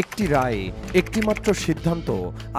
একটি রায়, একটিমাত্র সিদ্ধান্ত,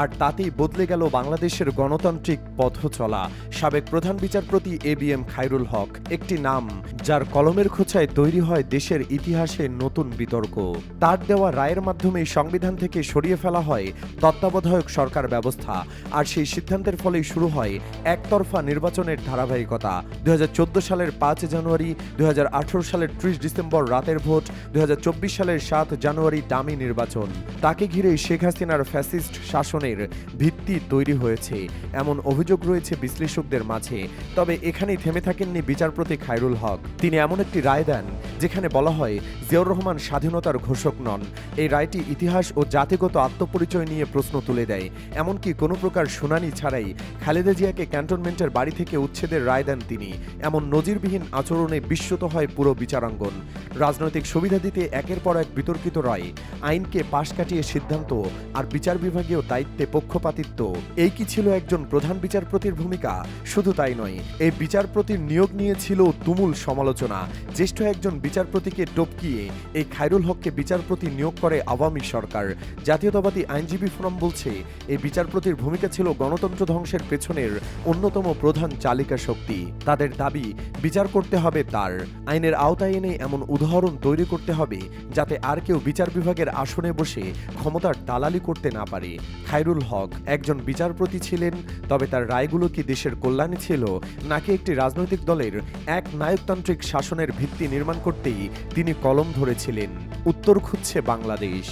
আর তাতেই বদলে গেল বাংলাদেশের গণতান্ত্রিক পথ চলা। সাবেক প্রধান বিচারপতি A B M Khairul Haque, একটি নাম, যার কলমের খোঁচায় তৈরি হয় দেশের ইতিহাসে নতুন বিতর্ক। তার দেওয়া রায়ের মাধ্যমে সংবিধান থেকে সরিয়ে ফেলা হয় তত্ত্বাবধায়ক সরকার ব্যবস্থা, আর সেই সিদ্ধান্তের ফলেই শুরু হয় একতরফা নির্বাচনের ধারাবাহিকতা। দু হাজার চোদ্দ সালের পাঁচ জানুয়ারি দু হাজার আঠারো সালের ত্রিশ ডিসেম্বর রাতের ভোট দুই হাজার চব্বিশ সালের সাত জানুয়ারি ডামি নির্বাচন। তাকে ঘিরে শেখ হাসিনার ফ্যাসিস্ট শাসনের ভিত্তি তৈরি হয়েছে। এমন অভিযোগ রয়েছে বিশ্লেষকদের মাঝে, তবে এখানেই থেমে থাকেননি বিচারপতি খায়রুল হক। তিনি এমন একটি রায় দেন, যেখানে বলা হয়, জিয়াউর রহমান স্বাধীনতার ঘোষক নন। এই রায়টি ইতিহাস ও জাতিগত আত্মপরিচয় নিয়ে প্রশ্ন তুলে দেয়। এমনকি কোনো প্রকার শুনানি ছাড়াই খালেদা জিয়াকে ক্যান্টনমেন্টের বাড়ি থেকে উচ্ছেদের রায় দেন তিনি। এমন নজিরবিহীন আচরণে বিস্মিত হয় পুরো বিচারাঙ্গন। রাজনৈতিক সুবিধা দিতে একের পর এক বিতর্কিত রায় আইনকে পাশ কাটিয়ে সিদ্ধান্ত আর বিচার বিভাগীয় দায়িত্বে পক্ষপাতিত্ব। এই কি ছিল একজন প্রধান বিচারপতির ভূমিকা? শুধু তাই নয়, এই বিচারপতির নিয়োগ নিয়ে ছিল তুমুল সমালোচনা। জ্যেষ্ঠ একজন বিচারপতিকে টপকিয়ে এই খায়রুল হককে বিচারপতি নিয়োগ করে আওয়ামী সরকার। জাতীয়তাবাদী আইনজীবী ফোরাম বলছে, এই বিচারপতির ভূমিকা ছিল গণতন্ত্র ধ্বংসের পেছনের অন্যতম প্রধান চালিকা শক্তি তাদের দাবি, বিচার করতে হবে তার। আইনের আওতায় এনে এমন উদাহরণ তৈরি করতে হবে যাতে আর কেউ বিচার বিভাগের আসনে বসে ক্ষমতার দালালি করতে না পারে। খায়রুল হক একজন বিচারপতি ছিলেন, তবে তার রায়গুলো কি দেশের কল্যাণে ছিল নাকি একটি রাজনৈতিক দলের এক নায়কতান্ত্রিক শাসনের ভিত্তি নির্মাণ করতেই তিনি কলম ধরেছিলেন? উত্তর খুঁজছে বাংলাদেশ।